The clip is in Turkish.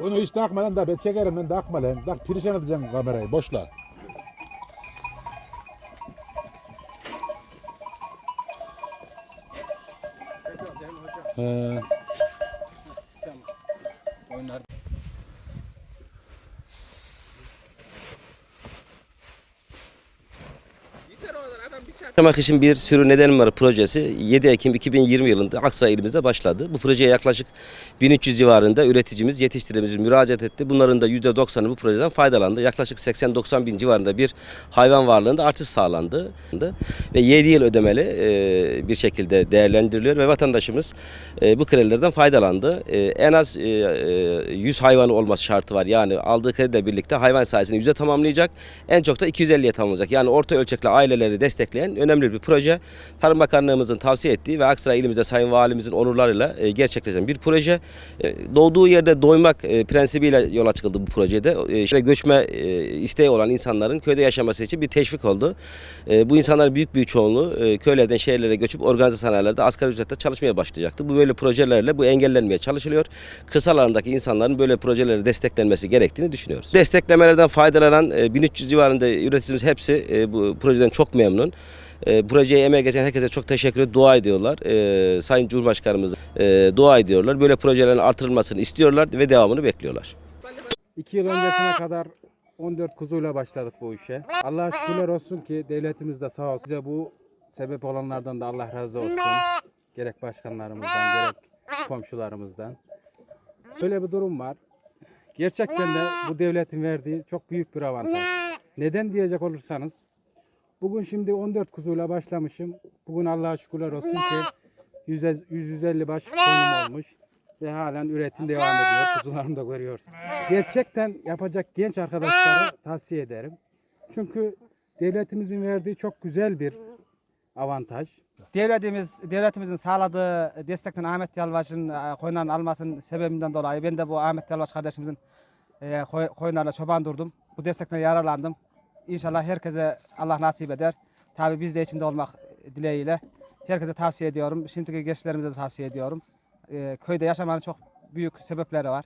Onu hiç takma lan da ben çekerim ben takma lan. Bak perişan edeceksin kamerayı boşla. He. Yaşamak için bir sürü neden var projesi 7 Ekim 2020 yılında Aksaray ilimizde başladı. Bu projeye yaklaşık 1300 civarında üreticimiz, yetiştiricimiz müracaat etti. Bunların da %90'ı bu projeden faydalandı. Yaklaşık 80-90 bin civarında bir hayvan varlığında artış sağlandı. Ve 7 yıl ödemeli e, bir şekilde değerlendiriliyor ve vatandaşımız e, bu kredilerden faydalandı. E, En az e, e, 100 hayvanı olması şartı var. Yani aldığı krediyle birlikte hayvan sayısını 100'e tamamlayacak. En çok da 250'ye tamamlayacak. Yani orta ölçekli aileleri destekleyen önemli bir proje. Tarım Bakanlığımızın tavsiye ettiği ve Aksaray ilimizde Sayın Valimizin onurlarıyla e, gerçekleşen bir proje. E, Doğduğu yerde doymak e, prensibiyle yola çıkıldı bu projede. E, göçme e, isteği olan insanların köyde yaşaması için bir teşvik oldu. Bu insanların büyük bir çoğunluğu köylerden şehirlere göçüp organize sanayilerde asgari ücretle çalışmaya başlayacaktı. Bu böyle projelerle bu engellenmeye çalışılıyor. Kırsal alandaki insanların böyle projelere desteklenmesi gerektiğini düşünüyoruz. Desteklemelerden faydalanan e, 1300 civarında üreticimiz hepsi bu projeden çok memnun. E, projeye geçen herkese çok teşekkür ediyor, dua ediyorlar. E, Sayın Cumhurbaşkanımız e, dua ediyorlar. Böyle projelerin artırılmasını istiyorlar ve devamını bekliyorlar. İki yıl öncesine kadar 14 kuzuyla başladık bu işe. Allah'a şükürler olsun ki devletimiz de sağ olsun. Bize bu sebep olanlardan da Allah razı olsun. Gerek başkanlarımızdan gerek komşularımızdan. Şöyle bir durum var. Gerçekten de bu devletin verdiği çok büyük bir avantaj. Neden diyecek olursanız bugün şimdi 14 kuzuyla başlamışım. Bugün Allah'a şükürler olsun ki 100-150 baş koyunum olmuş ve halen üretim devam ediyor. Kuzularımı da görüyorsunuz. Gerçekten yapacak genç arkadaşlara tavsiye ederim. Çünkü devletimizin verdiği çok güzel bir avantaj. Devletimiz, devletimizin sağladığı destekten Ahmet Yalvaç'ın e, koyunların almasının sebebinden dolayı ben de bu Ahmet Yalvaç kardeşimizin e, koy- koyunlarla çoban durdum. Bu destekten yararlandım. İnşallah herkese Allah nasip eder. Tabii biz de içinde olmak dileğiyle. Herkese tavsiye ediyorum. Şimdiki gençlerimize de tavsiye ediyorum. E, köyde yaşamanın çok büyük sebepleri var.